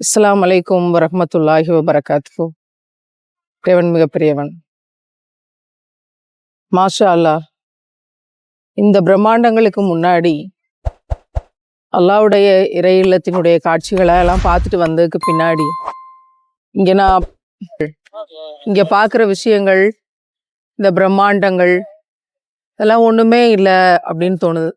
இஸ்லாம் அலைக்கும் வரமத்துல்லாஹி வபரகாத்து தேவன் மிகப்பெரியவன் மாஷா அல்லா இந்த பிரம்மாண்டங்களுக்கு முன்னாடி அல்லாவுடைய இறை இல்லத்தினுடைய காட்சிகளை எல்லாம் பார்த்துட்டு வந்ததுக்கு பின்னாடி இங்கே நான் இங்கே பார்க்குற விஷயங்கள் இந்த பிரம்மாண்டங்கள் இதெல்லாம் ஒன்றுமே இல்லை அப்படின்னு தோணுது.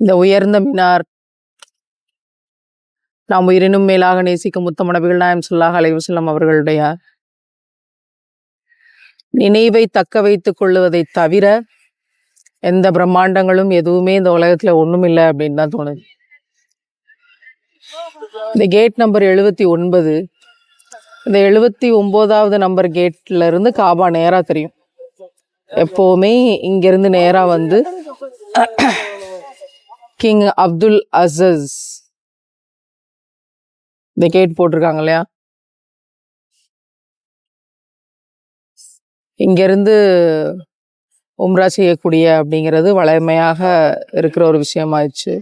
இந்த உயர்ந்த மினார். நாம் உயிரினும் மேலாக நேசிக்கும் முத்தம நபிகள் நாயம் சொல்லாஹ் அலைவசல்லம் அவர்களுடைய நினைவை தக்க வைத்துக் கொள்வதை தவிர எந்த பிரம்மாண்டங்களும் எதுவுமே இந்த உலகத்துல ஒண்ணும் இல்லை அப்படின்னு தான் தோணுது. இந்த கேட் நம்பர் எழுபத்தி ஒன்பது இந்த எழுபத்தி ஒம்போதாவது நம்பர் கேட்லேருந்து காபா நேராக தெரியும் எப்போவுமே இங்கேருந்து நேராக வந்து கிங் அப்துல் அசஸ் இந்த கேட் போட்டிருக்காங்க இல்லையா இங்கேருந்து உம்ரா செய்யக்கூடிய அப்படிங்கிறது வளமையாக இருக்கிற ஒரு விஷயமாயிடுச்சு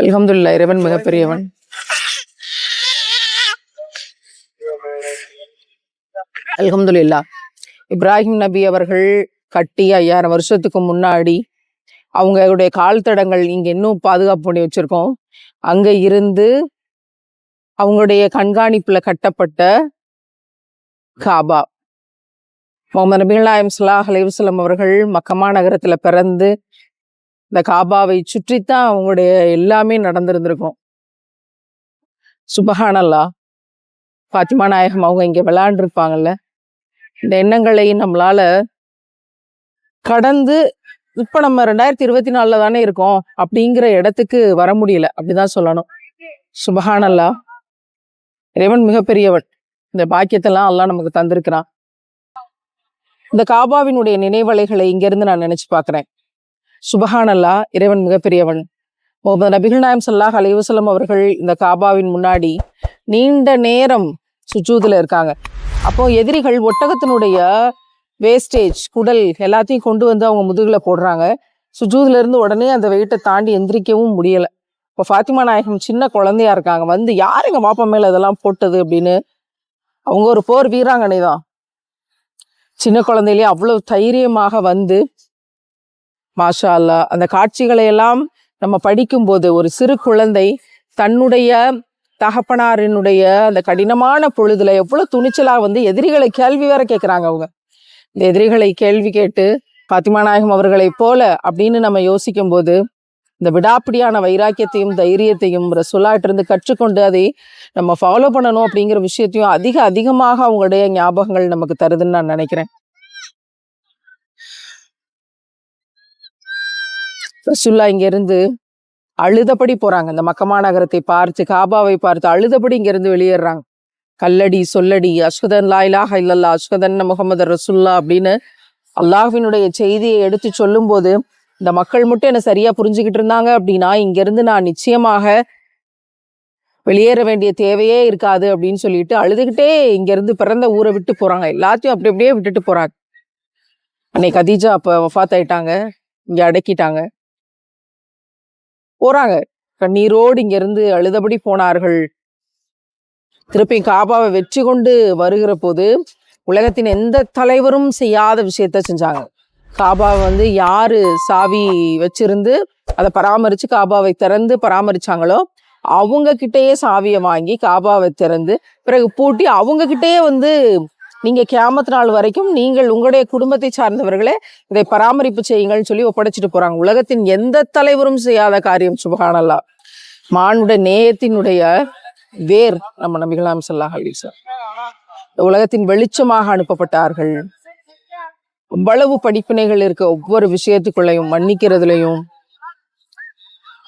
அலமதுல்லா இறைவன் மிகப்பெரியவன் அலகம்துல்லா இப்ராஹிம் நபி அவர்கள் கட்டி ஐயாயிரம் வருஷத்துக்கு முன்னாடி அவங்களுடைய கால் தடங்கள் இங்கே இன்னும் பாதுகாப்பு பண்ணி வச்சுருக்கோம். அங்கே இருந்து அவங்களுடைய கண்காணிப்பில் கட்டப்பட்ட காபா. முகமது நபிகள்நாயம் நாயம் அலைவசலம் அவர்கள் மக்கமா நகரத்தில் பிறந்து இந்த காபாவை சுற்றித்தான் அவங்களுடைய எல்லாமே நடந்திருந்திருக்கும். சுபஹானல்லா. ஃபாத்திமா நாயகம் அவங்க இங்கே விளையாண்டுருப்பாங்கல்ல இந்த எண்ணங்களை நம்மளால கடந்து இப்ப நம்ம ரெண்டாயிரத்தி இருபத்தி நாலுல தானே இருக்கோம் அப்படிங்கிற இடத்துக்கு வர முடியல. அப்படிதான் சொல்லணும். சுபஹானல்லா. இறைவன் மிகப்பெரியவன். இந்த பாக்கியத்தெல்லாம் எல்லாம் நமக்கு தந்திருக்கிறான். இந்த காபாவினுடைய நினைவலைகளை இங்கிருந்து நான் நினைச்சு பார்க்குறேன். சுபஹானல்லா இறைவன் மிகப்பெரியவன். முகமது நபிகள் நாயம் சல்லாஹ் அலைஹி அவர்கள் இந்த காபாவின் முன்னாடி நீண்ட நேரம் சுஜூதுல இருக்காங்க. அப்போ எதிரிகள் ஒட்டகத்தினுடைய வேஸ்டேஜ் குடல் எல்லாத்தையும் கொண்டு வந்து அவங்க முதுகில் போடுறாங்க. சுஜூதிலேருந்து உடனே அந்த வெயிட்டை தாண்டி எந்திரிக்கவும் முடியலை. இப்போ ஃபாத்திமா நாயகம் சின்ன குழந்தையா இருக்காங்க. வந்து யாருங்க பாப்பா மேலே இதெல்லாம் போட்டது அப்படின்னு. அவங்க ஒரு போர் வீராங்கனை தான். சின்ன குழந்தையிலேயே அவ்வளோ தைரியமாக வந்து மாஷா அல்லா அந்த காட்சிகளை எல்லாம் நம்ம படிக்கும்போது ஒரு சிறு குழந்தை தன்னுடைய தகப்பனாரினுடைய அந்த கடினமான பொழுதுல எவ்வளவு துணிச்சலா வந்து எதிரிகளை கேள்வி வேற கேட்குறாங்க அவங்க. இந்த எதிரிகளை கேள்வி கேட்டு பாத்திமா நாயகம் அவர்களைப் போல அப்படின்னு நம்ம யோசிக்கும் போது இந்த விடாப்பிடியான வைராக்கியத்தையும் தைரியத்தையும் ரசுல்லாட்டு இருந்து கற்றுக்கொண்டு அதை நம்ம ஃபாலோ பண்ணணும் அப்படிங்கிற விஷயத்தையும் அதிக அதிகமாக அவங்களுடைய ஞாபகங்கள் நமக்கு தருதுன்னு நான் நினைக்கிறேன். ரசுல்லா இங்கேருந்து அழுதபடி போறாங்க. இந்த மக்கமா நகரத்தை பார்த்து காபாவை பார்த்து அழுதபடி இங்கேருந்து வெளியேறாங்க. கல்லடி சொல்லடி அஸ்கதன் லாயிலாக இல்லல்லா அஸ்கதன் முகமது ரசுல்லா அப்படின்னு அல்லாஹினுடைய செய்தியை எடுத்து சொல்லும்போது இந்த மக்கள் மட்டும் என்ன சரியா புரிஞ்சுக்கிட்டு இருந்தாங்க அப்படின்னா இங்கேருந்து நான் நிச்சயமாக வெளியேற வேண்டிய தேவையே இருக்காது அப்படின்னு சொல்லிட்டு அழுதுகிட்டே இங்கேருந்து பிறந்த ஊரை விட்டு போறாங்க. எல்லாத்தையும் அப்படி அப்படியே விட்டுட்டு போறாங்க. அன்னைக்கு கதீஜா அப்ப வஃபாத் ஆயிட்டாங்க. இங்க அடக்கிட்டாங்க. போறாங்க. கண்ணீரோடு இங்கிருந்து அழுதபடி போனார்கள். திருப்பி காபாவை வெற்றி கொண்டு வருகிற போது உலகத்தின் எந்த தலைவரும் செய்யாத விஷயத்த செஞ்சாங்க. காபாவை வந்து யாரு சாவி வச்சிருந்து அதை பராமரிச்சு காபாவை திறந்து பராமரிச்சாங்களோ அவங்க கிட்டேயே சாவியை வாங்கி காபாவை திறந்து பிறகு பூட்டி அவங்க கிட்டேயே வந்து நீங்க கியாமத் நாள் வரைக்கும் நீங்கள் உங்களுடைய குடும்பத்தை சார்ந்தவர்களே இதை பராமரிப்பு செய்யுங்கள்னு சொல்லி ஒப்படைச்சிட்டு போறாங்க. உலகத்தின் எந்த தலைவரும் செய்யாத காரியம் சுபகானல்லா. மானுட நேயத்தினுடைய வேர் நம்ம நபிகளாம் சொல்லாஹ் சார் உலகத்தின் வெளிச்சமாக அனுப்பப்பட்டார்கள். அவ்வளவு படிப்பினைகள் இருக்க ஒவ்வொரு விஷயத்துக்குள்ளேயும் மன்னிக்கிறதுலையும்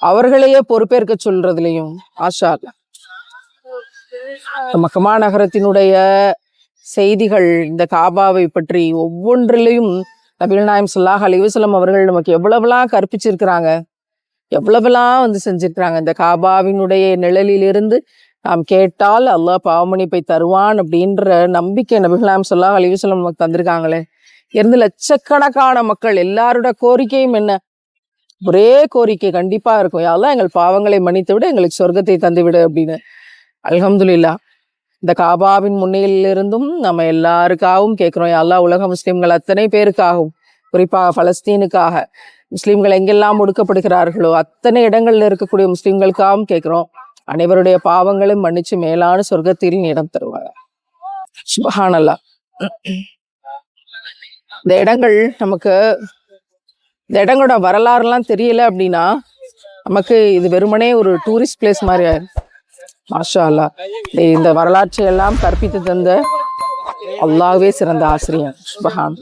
அவர்களையே பொறுப்பேற்க சொல்றதுலையும் ஆஷா மக்கமா நகரத்தினுடைய செய்திகள் இந்த காபாவை பற்றி ஒவ்வொன்றிலையும் நபிகள் நாயம் சொல்லாஹ் அலிவசலம் அவர்கள் நமக்கு எவ்வளவுலாம் கற்பிச்சிருக்கிறாங்க. எவ்வளவெல்லாம் வந்து செஞ்சிருக்கிறாங்க. இந்த காபாவினுடைய நிழலிலிருந்து நாம் கேட்டால் அல்லாஹ் பாவமணிப்பை தருவான் அப்படின்ற நம்பிக்கை நபிகளாம் சொல்லா அலிவசலம் நமக்கு தந்திருக்காங்களே. இருந்து லட்சக்கணக்கான மக்கள் எல்லாரோட கோரிக்கையும் என்ன? ஒரே கோரிக்கை கண்டிப்பாக இருக்கும். யாரெல்லாம் எங்கள் பாவங்களை மன்னித்து விட எங்களுக்கு சொர்க்கத்தை தந்துவிடு அப்படின்னு. அல்ஹம்துலில்லாஹ். இந்த காபாவின் முன்னிலிருந்தும் நம்ம எல்லாருக்காகவும் கேட்குறோம். எல்லா உலக முஸ்லீம்கள் அத்தனை பேருக்காகவும் குறிப்பாக பலஸ்தீனுக்காக. முஸ்லீம்கள் எங்கெல்லாம் ஒடுக்கப்படுகிறார்களோ அத்தனை இடங்களில் இருக்கக்கூடிய முஸ்லீம்களுக்காகவும் கேட்குறோம். அனைவருடைய பாவங்களும் மன்னிச்சு மேலான சொர்க்கத்தில் இடம் தருவாங்க சுபஹானல்லா இந்த இடங்கள் நமக்கு இந்த இடங்களோட வரலாறுலாம் தெரியல அப்படின்னா நமக்கு இது வெறுமனே ஒரு டூரிஸ்ட் பிளேஸ் மாதிரி ஆயிரும். மாஷா அல்லா இந்த வரலாற்றை எல்லாம் கற்பித்து தந்த அல்லாவே சிறந்த ஆசிரியர் சுபஹான்.